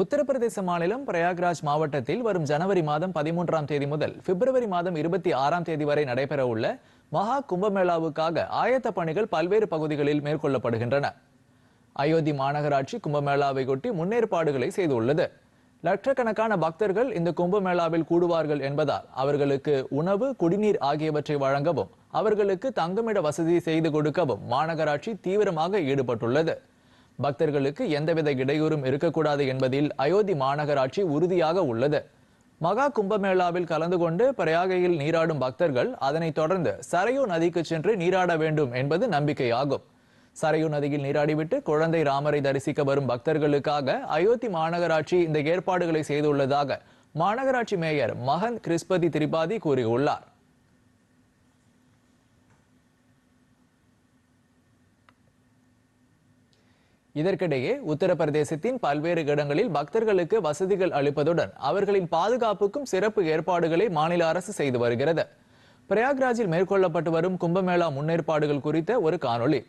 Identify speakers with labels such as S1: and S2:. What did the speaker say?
S1: உத்தரப்பிரதேச மாநிலம் பிரயாக்ராஜ் மாவட்டத்தில் வரும் ஜனவரி மாதம் பதிமூன்றாம் தேதி முதல் பிப்ரவரி மாதம் இருபத்தி ஆறாம் தேதி வரை நடைபெறவுள்ள மகா கும்பமேளாவுக்காக ஆயத்த பணிகள் பல்வேறு பகுதிகளில் மேற்கொள்ளப்படுகின்றன. அயோத்தி மாநகராட்சி கும்பமேளாவை ஒட்டி முன்னேற்பாடுகளை செய்துள்ளது. லட்சக்கணக்கான பக்தர்கள் இந்த கும்பமேளாவில் கூடுவார்கள் என்பதால் அவர்களுக்கு உணவு குடிநீர் ஆகியவற்றை வழங்கவும் அவர்களுக்கு தங்குமிட வசதி செய்து கொடுக்கவும் மாநகராட்சி தீவிரமாக ஈடுபட்டுள்ளது. பக்தர்களுக்கு எந்தவித இடையூறும் இருக்கக்கூடாது என்பதில் அயோத்தி மாநகராட்சி உறுதியாக உள்ளது. மகா கும்பமேளாவில் கலந்து கொண்டு பிரயாகையில் நீராடும் பக்தர்கள் அதனைத் தொடர்ந்து சரையு நதிக்கு சென்று நீராட வேண்டும் என்பது நம்பிக்கையாகும். சரையு நதியில் நீராடிவிட்டு குழந்தை ராமரை தரிசிக்க வரும் பக்தர்களுக்காக அயோத்தி மாநகராட்சி இந்த ஏற்பாடுகளை செய்துள்ளதாக மாநகராட்சி மேயர் மகந்த் கிறிஸ்பதி திரிபாதி கூறியுள்ளார். இதற்கிடையே உத்தரப்பிரதேசத்தின் பல்வேறு இடங்களில் பக்தர்களுக்கு வசதிகள் அளிப்பதுடன் அவர்களின் பாதுகாப்புக்கும் சிறப்பு ஏற்பாடுகளை மாநில அரசு செய்து வருகிறது. பிரயாக்ராஜில் மேற்கொள்ளப்பட்டு வரும் கும்பமேளா முன்னேற்பாடுகள் குறித்த ஒரு காணொளி.